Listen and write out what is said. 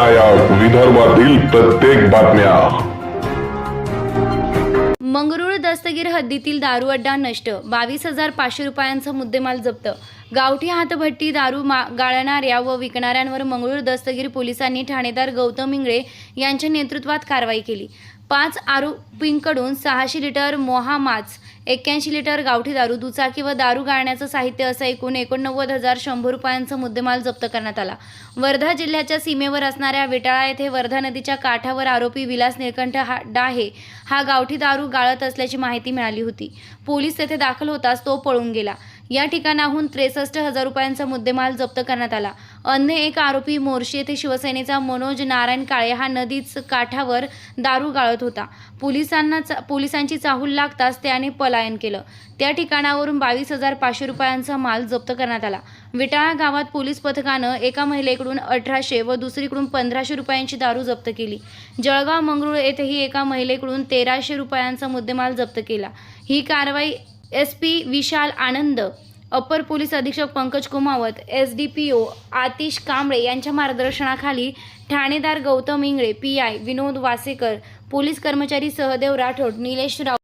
वीर नायक विदर्भातील प्रत्येक बातम्या. मंगरुळ दस्तगीर हद्दीतील दारू अड्डा नष्ट. बावीस हजार पाचशे रुपयांचा मुद्देमाल जप्त. गावठी हातभट्टी दारू मा गाळणाऱ्या व विकणाऱ्यांवर मंगळूर दस्तगीर पोलिसांनी ठाणेदार गौतम इंगळे यांच्या नेतृत्वात कारवाई केली. पाच आरोपींकडून सहाशे लिटर मोहामाच एक्क्याऐंशी लिटर गावठी दारू दुचाकी व दारू गाळण्याचं साहित्य असं एकूण एकोणनव्वद हजार शंभर रुपयांचा मुद्देमाल जप्त करण्यात आला. वर्धा जिल्ह्याच्या सीमेवर असणाऱ्या विटाळा येथे वर्धा नदीच्या काठावर आरोपी विलास निळकंठ हा डाहे हा गावठी दारू गाळत असल्याची माहिती मिळाली होती. पोलीस तेथे दाखल होताच तो पळून गेला. या ठिकाणाहून त्रेसष्ट हजार रुपयांचा मुद्देमाल जप्त करण्यात आला. अन्य एक आरोपी मोर्शी येथे शिवसेनेचा मनोज नारायण काळे हा नदीच काठावर दारू गाळत होता. पोलिसांना चा- पोलिसांची चाहूल लागताच त्याने पलायन केलं. त्या ठिकाणावरून बावीस हजार पाचशे रुपयांचा माल जप्त करण्यात आला. विटाळा गावात पोलीस पथकानं एका महिलेकडून अठराशे व दुसरीकडून पंधराशे रुपयांची दारू जप्त केली. जळगाव मंगरुळ येथेही एका महिलेकडून तेराशे रुपयांचा मुद्देमाल जप्त केला. ही कारवाई एस पी विशाल आनंद अपर पोलीस अधीक्षक Pankaj Kumawat S D P O Atish Kamble यांच्या मार्गदर्शनाखाली ठाणेदार Gautam Ingle P I Vinod Wasekar police कर्मचारी सहदेव राठोड निलेश राव